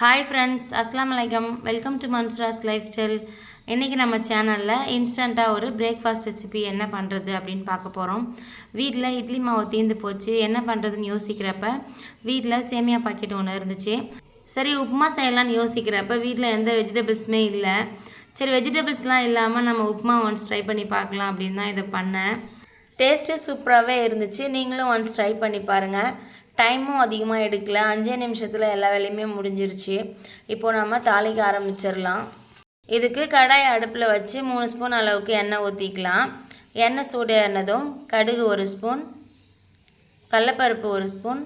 Hi friends அஸ்லாம் வலைக்கம் welcome to Mansura's lifestyle இன்றைக்கி நம்ம சேனலில் இன்ஸ்டண்ட்டாக ஒரு பிரேக்ஃபாஸ்ட் ரெசிபி என்ன பண்ணுறது அப்படின்னு பார்க்க போகிறோம் வீட்டில் இட்லி மாவு தீர்ந்து போச்சு என்ன பண்ணுறதுன்னு யோசிக்கிறப்ப வீட்டில் சேமியா பாக்கெட் ஒன்று இருந்துச்சு. சரி உப்புமா செய்யலான்னு யோசிக்கிறப்ப வீட்டில் எந்த வெஜிடபிள்ஸுமே இல்லை. சரி வெஜிடபிள்ஸ்லாம் இல்லாமல் நம்ம உப்புமா ஒன்ஸ் ட்ரை பண்ணி பார்க்கலாம் அப்படின்னு தான் இதை பண்ணேன். டேஸ்ட்டு சூப்பராகவே இருந்துச்சு. நீங்களும் ஒன்ஸ் ட்ரை பண்ணி பாருங்கள் டைமும் அதிகமாக எடுக்கல. அஞ்சே நிமிஷத்தில் எல்லா வேலையுமே முடிஞ்சிருச்சு. இப்போது நம்ம தாளிக்க ஆரம்பிச்சிடலாம். இதுக்கு கடாய் அடுப்பில் வச்சு மூணு ஸ்பூன் அளவுக்கு எண்ணெய் ஊற்றிக்கலாம் எண்ணெய் சூடேறினதும் கடுகு ஒரு ஸ்பூன் கடலப்பருப்பு ஒரு ஸ்பூன்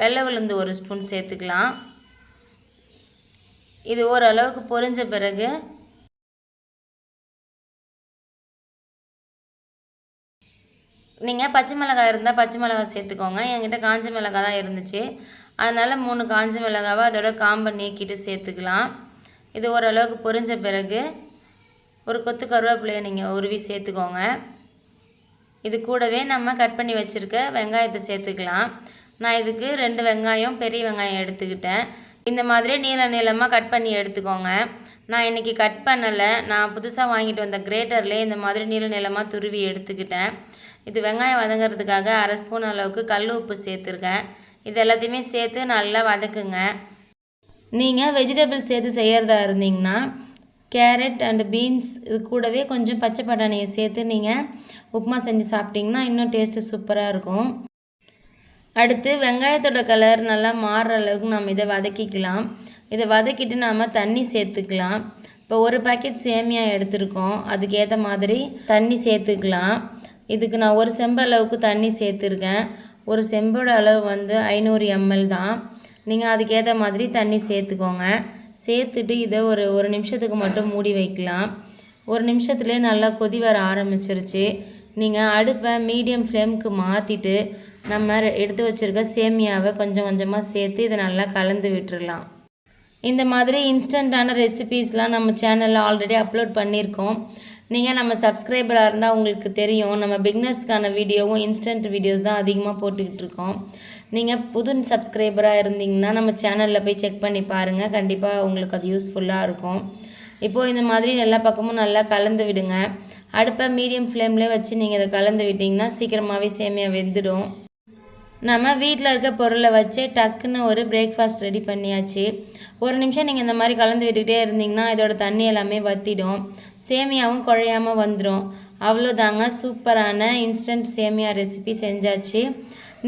வெள்ளை உளுந்து ஒரு ஸ்பூன் சேர்த்துக்கலாம். இது ஓரளவுக்கு பொரிஞ்ச பிறகு நீங்கள் பச்சை மிளகாய் இருந்தால் பச்சை மிளகாய் சேர்த்துக்கோங்க. என்கிட்ட காஞ்ச மிளகாய் தான் இருந்துச்சு. அதனால் மூணு காஞ்ச மிளகாவை அதோட காம்பை நீக்கிட்டு சேர்த்துக்கலாம். இது ஓரளவுக்கு பொரிஞ்ச பிறகு ஒரு கொத்து கருவேப்பிலையை நீங்கள் உருவி சேர்த்துக்கோங்க. இது கூடவே நம்ம கட் பண்ணி வச்சுருக்க வெங்காயத்தை சேர்த்துக்கலாம். நான் இதுக்கு ரெண்டு வெங்காயம் பெரிய வெங்காயம் எடுத்துக்கிட்டேன். இந்த மாதிரி நீள நீளமாக கட் பண்ணி எடுத்துக்கோங்க. நான் இன்றைக்கி கட் பண்ணலை. நான் புதுசாக வாங்கிட்டு வந்த கிரேட்டர்லேயே இந்த மாதிரி நீள நீளமாக துருவி எடுத்துக்கிட்டேன். இது வெங்காயம் வதங்கிறதுக்காக அரை ஸ்பூன் அளவுக்கு கல் உப்பு சேர்த்துருக்கேன். இது எல்லாத்தையுமே சேர்த்து நல்லா வதக்குங்க. நீங்கள் வெஜிடபிள் சேர்த்து செய்கிறதா இருந்தீங்கன்னா கேரட் அண்டு பீன்ஸ் இது கூடவே கொஞ்சம் பச்சை பட்டாணியை சேர்த்து நீங்கள் உப்புமா செஞ்சு சாப்பிட்டிங்கன்னா இன்னும் டேஸ்ட்டு சூப்பராக இருக்கும். அடுத்து வெங்காயத்தோட கலர் நல்லா மாறுற அளவுக்கு நம்ம இதை வதக்கிக்கலாம். இதை வதக்கிட்டு நாம் தண்ணி சேர்த்துக்கலாம். இப்போ ஒரு பாக்கெட் சேமியா எடுத்திருக்கோம். அதுக்கேற்ற மாதிரி தண்ணி சேர்த்துக்கலாம். இதுக்கு நான் ஒரு செம்பு அளவுக்கு தண்ணி சேர்த்துருக்கேன். ஒரு செம்போட அளவு வந்து ஐநூறு எம்எல் தான். நீங்கள் அதுக்கேற்ற மாதிரி தண்ணி சேர்த்துக்கோங்க. சேர்த்துட்டு இதை ஒரு ஒரு நிமிஷத்துக்கு மட்டும் மூடி வைக்கலாம். ஒரு நிமிஷத்துலேயே நல்லா கொதி வர ஆரம்பிச்சிருச்சு. நீங்கள் அடுப்பை மீடியம் ஃப்ளேமுக்கு மாற்றிட்டு நம்ம எடுத்து வச்சுருக்க சேமியாவை கொஞ்சம் கொஞ்சமாக சேர்த்து இதை நல்லா கலந்து விட்டுடலாம் இந்த மாதிரி இன்ஸ்டண்ட்டான ரெசிபீஸ்லாம் நம்ம சேனலில் ஆல்ரெடி அப்லோட் பண்ணியிருக்கோம். நீங்கள் நம்ம சப்ஸ்கிரைபராக இருந்தால் உங்களுக்கு தெரியும். நம்ம பிக்னஸ்க்கான வீடியோவும் இன்ஸ்டன்ட் வீடியோஸ் தான் அதிகமாக போட்டுக்கிட்டு இருக்கோம். நீங்கள் புது சப்ஸ்கிரைபராக இருந்தீங்கன்னா நம்ம சேனலில் போய் செக் பண்ணி பாருங்கள் கண்டிப்பாக உங்களுக்கு அது யூஸ்ஃபுல்லாக இருக்கும். இப்போது இந்த மாதிரி எல்லா பக்கமும் நல்லா கலந்து விடுங்க. அடுப்பை மீடியம் ஃப்ளேம்லேயே வச்சு நீங்கள் இதை கலந்து விட்டிங்கன்னா சீக்கிரமாகவே சேமியாக வெந்துடும். நம்ம வீட்டில் இருக்க பொருளை வச்சு டக்குன்னு ஒரு பிரேக்ஃபாஸ்ட் ரெடி பண்ணியாச்சு. ஒரு நிமிஷம் நீங்கள் இந்த மாதிரி கலந்து விட்டுக்கிட்டே இருந்தீங்கன்னா இதோட தண்ணி எல்லாமே வற்றிடும் சேமியாவும் குழையாமல் வந்துடும் அவ்வளோதாங்க சூப்பரான இன்ஸ்டன்ட் சேமியா ரெசிபி செஞ்சாச்சு.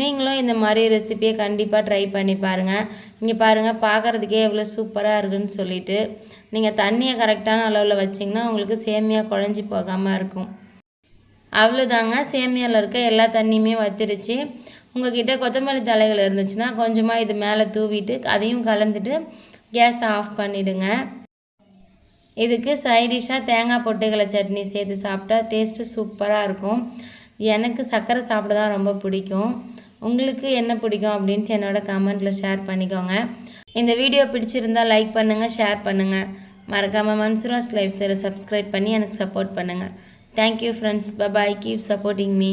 நீங்களும் இந்த மாதிரி ரெசிபியை கண்டிப்பாக ட்ரை பண்ணி பாருங்கள் இங்கே பாருங்கள் பார்க்குறதுக்கே எவ்வளோ சூப்பராக இருக்குன்னு சொல்லிட்டு. நீங்கள் தண்ணியை கரெக்டான அளவில் வச்சிங்கன்னா உங்களுக்கு சேமியா குழஞ்சி போகாமல் இருக்கும். அவ்வளோதாங்க சேமியாவில் இருக்க எல்லா தண்ணியுமே வத்திருச்சு. உங்ககிட்ட கொத்தமல்லி தலைகள் இருந்துச்சுன்னா கொஞ்சமாக இது மேலே தூவிட்டு அதையும் கலந்துட்டு கேஸை ஆஃப் பண்ணிவிடுங்க இதுக்கு சைடிஷாக தேங்காய் பொட்டுகளை சட்னி சேர்த்து சாப்பிட்டா டேஸ்ட்டு சூப்பராக இருக்கும். எனக்கு சர்க்கரை சாப்பிட தான் ரொம்ப பிடிக்கும். உங்களுக்கு என்ன பிடிக்கும் அப்படின்ட்டு என்னோடய கமெண்ட்டில் ஷேர் பண்ணிக்கோங்க. இந்த வீடியோ பிடிச்சிருந்தால் லைக் பண்ணுங்கள் ஷேர் பண்ணுங்கள் மறக்காமல் மன்சுராஸ் லைஃப் ஸ்டைலை சப்ஸ்கிரைப் பண்ணி எனக்கு சப்போர்ட் பண்ணுங்கள் thank you friends bye bye keep supporting me